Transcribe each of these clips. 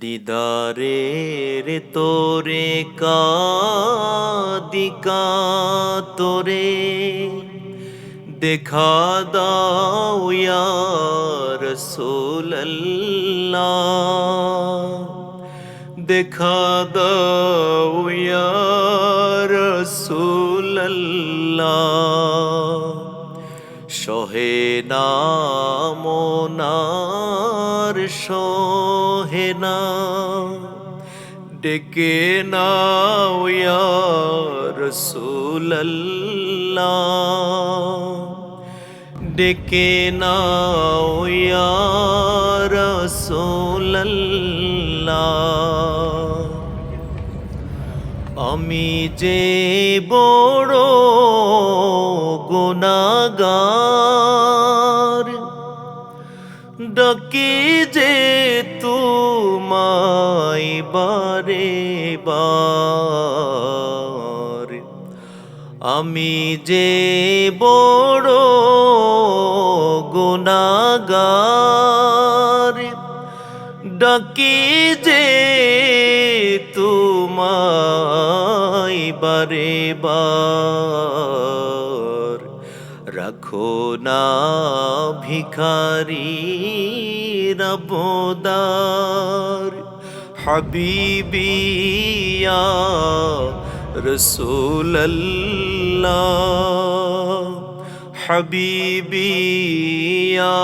দিদারে রে তোরে কাদিকা তোরে দেখা দাও রাসূলুল্লাহ। দেখা দাও রাসূলুল্লাহ। সহে না সহে না। ডেকে নাও ইয়া রাসূলুল্লাহ। ডেকে নাও ইয়া রাসূলুল্লাহ। আমি যে বড় গুনাগার ডাকি যে তোমায় বারে বার? আমি যে বড় গুনাগার ডাকি যে তোমায় বারে বার। রাখো না ভিখারি রবোদার হাবিবিয়া রসুল্লাহ হাবিবি ইয়া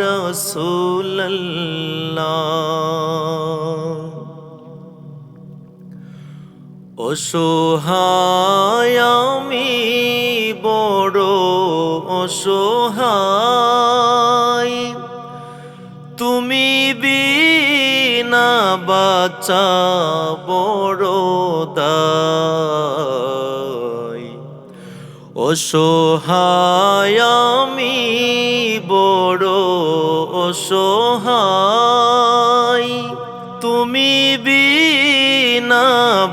রাসূলুল্লাহ অসহায় আমি বড় অসহায়। তুমি বিনা বাচ্চা বড় দায়। অসহায় আমি বড় অসহায়।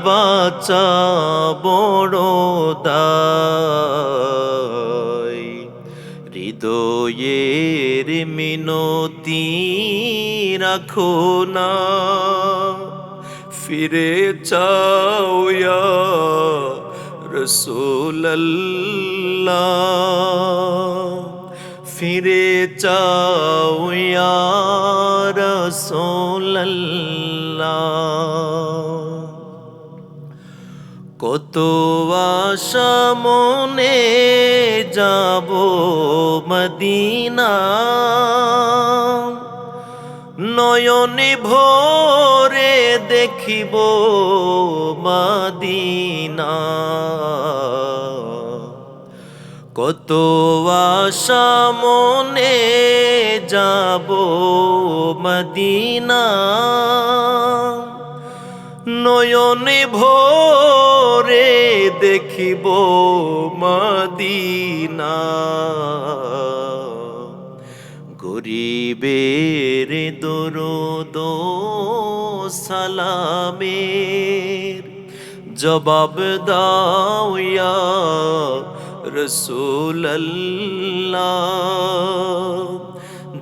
বাচ্চা বড় দায় হৃদয়ের মিনতি রাখো না। ফিরে চাও ইয়া রসুল্লাহ ফিরে চাও ইয়া রসুল্লাহ কত আশা মনে যাব মদিনা। নয়নে ভোরে দেখিব মদিনা। কত আশা মনে যাব মদিনা। নয়নে ভোরে দেখিব মদিনা। গরিবের দরদ সালামের জবাব দাও ইয়া রসুল্লাহ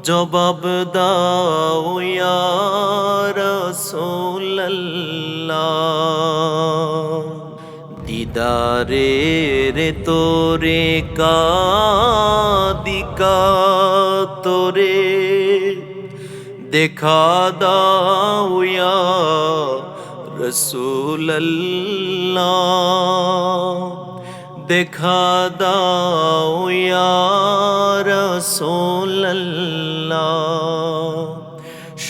জবাব দাও, ইয়া রাসূলুল্লাহ। দিদারে রে তোরে কাদিকা তোরে। দেখা দাও, ইয়া রসূলুল্লাহ। দেখা দাও, ইয়া রাসূলুল্লাহ।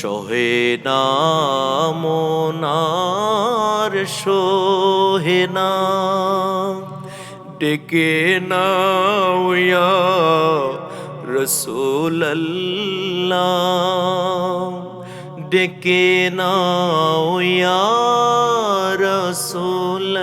সহে না মোনার সোহে না ডেকে নাও ইয়া রসূলুল্লাহ। ডেকে নাও ইয়া রাসূলুল্লাহ।